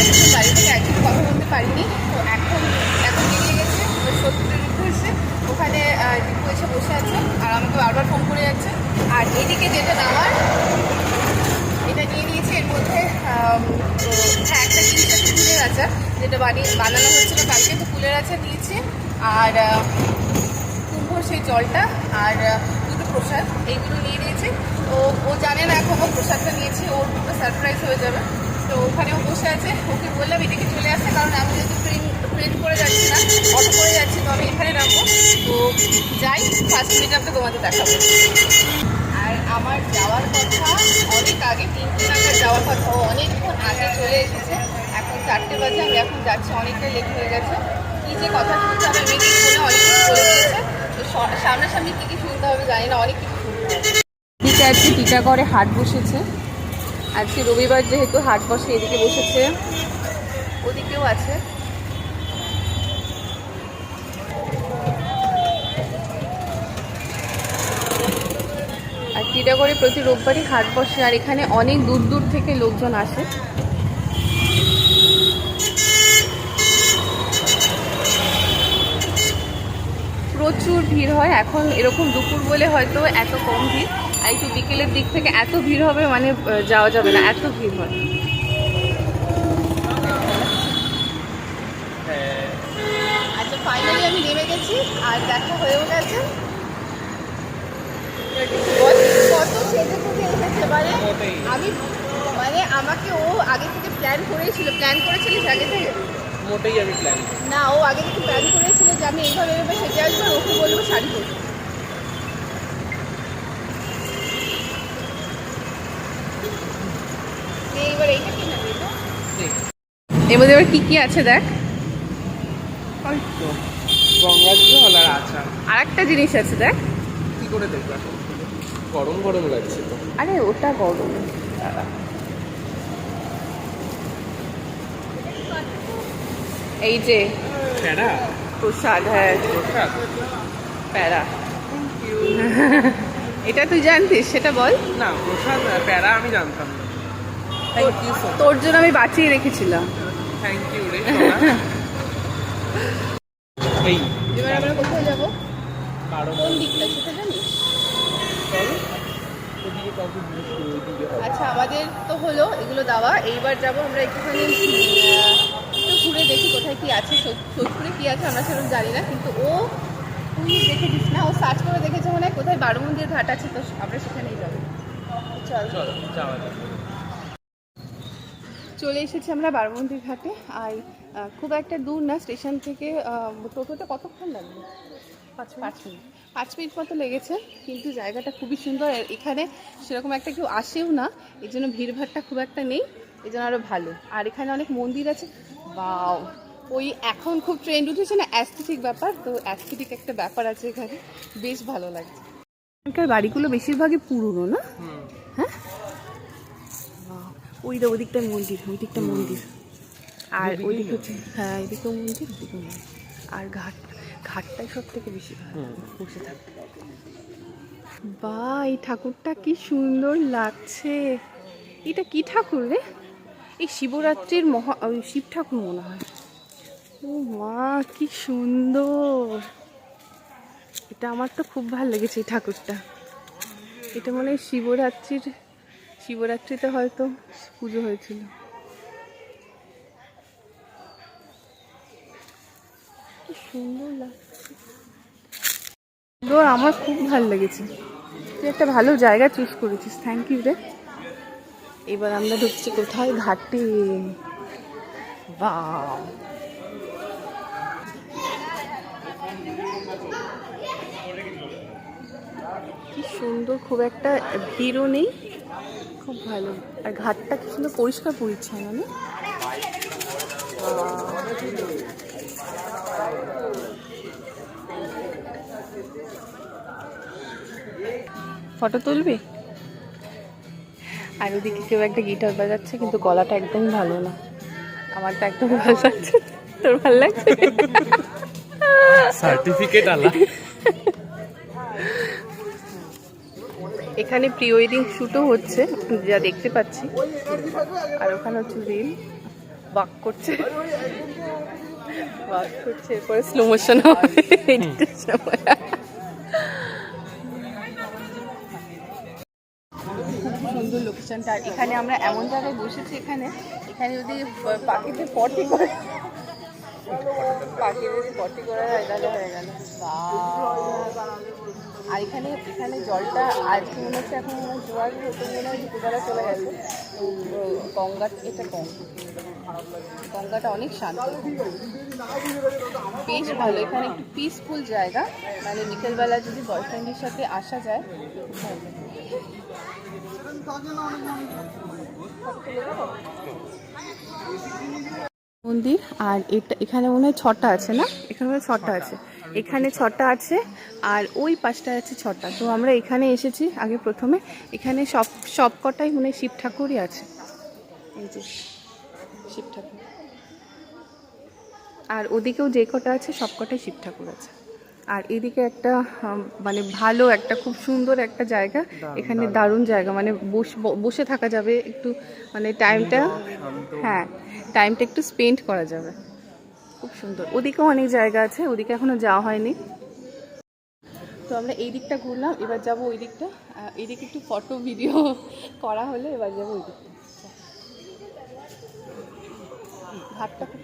একজন বাড়ি থেকে একজন কথা বলতে পারিনি। তো এখন এখন বেরিয়ে গেছে। ওই সত্যি এসে ওখানে বসে আছে। আর আমাকে বারবার ফোন করে যাচ্ছে। আর এদিকে যেটা নেওয়ার এটা নিয়ে নিয়েছি। এর মধ্যে হ্যাঁ একটা জিনিস আছে, ফুলের আচার। যেটা বানিয়ে বানানো হয়েছিল কালকে, তো ফুলের আচার নিয়েছি আর কুম্ভর সেই জলটা আর দুটো প্রসাদ। এইগুলো নিয়ে নিয়েছি। ও ও জানে না এখনও প্রসাদটা নিয়েছি। ওর পুরো সারপ্রাইজ হয়ে যাবে। তো ওখানে ও বসে আছে। ওকে বললাম, এদিকে চলে আসতে, কারণ আমি যেহেতু ট্রেন ট্রেন করে যাচ্ছি না, অটো করে যাচ্ছি, তো আমি এখানে নামবো। তো যাই ফার্স্ট মিনিট আপনাকে তোমাদের দেখাবো। আর আমার যাওয়ার কথা অনেক আগে তিনটে নাগাদ যাওয়ার কথা অনেকক্ষণ আগে চলে এসেছে। এখন চারটে বাজে, আমি এখন যাচ্ছি, অনেকটা লেট হয়ে গেছে। কী যে কথা শুনতে হবে মিটিং ফোনে অনেক কিছু বলে দিয়েছে। তো সামনাসামনি কী কী শুনতে হবে জানি না, অনেক কিছু শুনতে হবে। এদিকে আজকে টিটাগড়ে হাট বসেছে। আজকে রবিবার যেহেতু হাট বসে, এদিকে বসেছে। ওদিকেও আছে। আর টিটাগড়ে প্রতি রোববারই হাট বসে, আর এখানে অনেক দূর দূর থেকে লোকজন আসে। প্রচুর ভিড় হয়। এখন এরকম দুপুর বলে হয়তো এত কম ভিড়। আর একটু বিকেলের দিক থেকে এত ভিড় হবে মানে যাওয়া যাবে না এত ভিড় হয়। আচ্ছা ফাইনালি আমি নেমে গেছি আর দেখা হয়েও গেছে। কত সেজে থেকে এসেছে মানে আমি মানে আমাকে ও আগে থেকে প্ল্যান করেছিল প্ল্যান করেছিলিস আগে থেকে? মোটেই আমি প্ল্যান না ও আগে থেকে প্ল্যান করেছিল যে আমি এইভাবে এইভাবে সেজে আসব ওকে বলব শাড়ি পরবো নে, এবার এইটা কি নেবে এটা? এর মধ্যে এবার কি কি আছে দেখ? তো গঙ্গা জল আর আচার। আর একটা জিনিস আছে দেখ। কি করে দেখব গরম গরম লাগছে তো। আরে ওটা গরম। এই যে প্যারা প্রসাদ হ্যাঁ। প্যারা এটা তুই জানতিস? সেটা বল। না প্রসাদ প্যারা আমি জানতাম তোর জন্য আমি বাঁচিয়ে রেখেছিলাম। থ্যাংক ইউ রে। এই এবার আমরা কোথায় যাব? কারও কোন দিকটা সেটা জানিস? আচ্ছা আমাদের তো হলো এগুলো দেওয়া। এইবার যাব আমরা একটুখানি ঘুরে দেখি কোথায় কি আছে। সোদ- সোদপুরে কি আছে আমরা সেরকম জানি না কিন্তু ও তুই দেখেছিস না ও সার্চ করে দেখেছে মনে হয় কোথায় বারো মন্দির ঘাট আছে তো আমরা সেখানেই যাব। চল চলো যাওয়া যাক। চলে এসেছি আমরা বারমন্দির ঘাটে। আর খুব একটা দূর না স্টেশন থেকে টোটোতে কতক্ষণ লাগবে? পাঁচ পাঁচ মিনিট। পাঁচ মিনিট মতো লেগেছে কিন্তু জায়গাটা খুবই সুন্দর। এখানে সেরকম একটা কেউ আসেও না এই জন্য ভিড়ভাড়টা খুব একটা নেই এই জন্য আরও ভালো। আর এখানে অনেক মন্দির আছে। বাও ওই এখন খুব ট্রেন্ড উঠেছে না অ্যাস্থেটিক ব্যাপার তো অ্যাস্থেটিক একটা ব্যাপার আছে এখানে। বেশ ভালো লাগছে। এখানকার বাড়িগুলো বেশিরভাগই পুরনো না? ওই দা ওদিকটা মন্দির ওই দিকটা মন্দির। আর ওই দিকে হচ্ছে হ্যাঁ এদিকেও মন্দির ওদিকেও মন্দির। আর ঘাট ঘাটটাই সব থেকে বেশি ভালো বসে থাকতে। বা এই ঠাকুরটা কি সুন্দর লাগছে। এটা কি ঠাকুর রে? এই শিবরাত্রির মহা ওই শিব ঠাকুর মনে হয়। ও মা কি সুন্দর! এটা আমার তো খুব ভালো লেগেছে এই ঠাকুরটা। এটা মনে হয় শিবরাত্রির শিবরাত্রিতে হয়তো পুজো হয়েছিল। সুন্দর আমার খুব ভালো লেগেছে। তুই একটা ভালো জায়গা চুজ করেছিস থ্যাংক ইউ রে। এবার আমরা ঢুকছি কোথায়? ঘাটে। বা কি সুন্দর, খুব একটা ভিড়ও নেই। খুব ভালো। আর ঘাটটা কি সুন্দর পরিষ্কার পরিচ্ছন্ন না? ফটো তুলবি? আর ওদিকে কেউ একটা গিটার বাজাচ্ছে কিন্তু গলাটা একদম ভালো না। আমার তো একদম ভালো লাগছে তোর ভালো লাগছে? সার্টিফিকেট আলা। এখানে প্রি ওয়েডিং শ্যুটও হচ্ছে যা দেখতে পাচ্ছি। আর ওখানে হচ্ছে রিল বাক করছে। বাক করছে এরপরে স্লো মোশন হবে। সময় সুন্দর লোকেশনটা আর এখানে আমরা এমন জায়গায় বসেছি এখানে এখানে যদি পাখিতে পটি করে পাখি যদি পটি করে হয় তাহলে হয়ে গেল আর এখানে এখানে জলটা আজকে মনে হচ্ছে এখন মনে হয় জোয়ার হতে মনে হয় দুপুরবেলা চলে গেছে। তো গঙ্গা, এটা কম গঙ্গাটা অনেক শান্ত। বেশ ভালো, এখানে একটু পিসফুল জায়গা। মানে বিকেলবেলা যদি বয়ফ্রেন্ডের সাথে আসা যায়, মন্দির, আর এটা, এখানে মনে হয় ছটা আছে না? এখানে মনে হয় ছটা আছে। এখানে ছটা আছে আর ওই পাশটা আছে ছটা। তো আমরা এখানে এসেছি আগে প্রথমে। এখানে সব সব কটাই মনে শিব ঠাকুরই আছে। এই যে শিব ঠাকুর। আর ওদিকেও যে কটা আছে সব কটাই শিব ঠাকুর আছে। আর এদিকে একটা মানে ভালো একটা খুব সুন্দর একটা জায়গা। এখানে দারুণ। জায়গা। মানে বসে থাকা যাবে একটু মানে টাইমটা হ্যাঁ টাইমটা একটু স্পেন্ড করা যাবে। খুব সুন্দর। ওদিকেও অনেক জায়গা আছে, ওদিকে এখনও যাওয়া হয়নি। তো আমরা এই দিকটা ঘুরলাম, এবার যাব ওই দিকটা। এই দিকে একটু ফটো ভিডিও করা হলে, এবার যাব ওই দিকটা। ভাতটা খুব।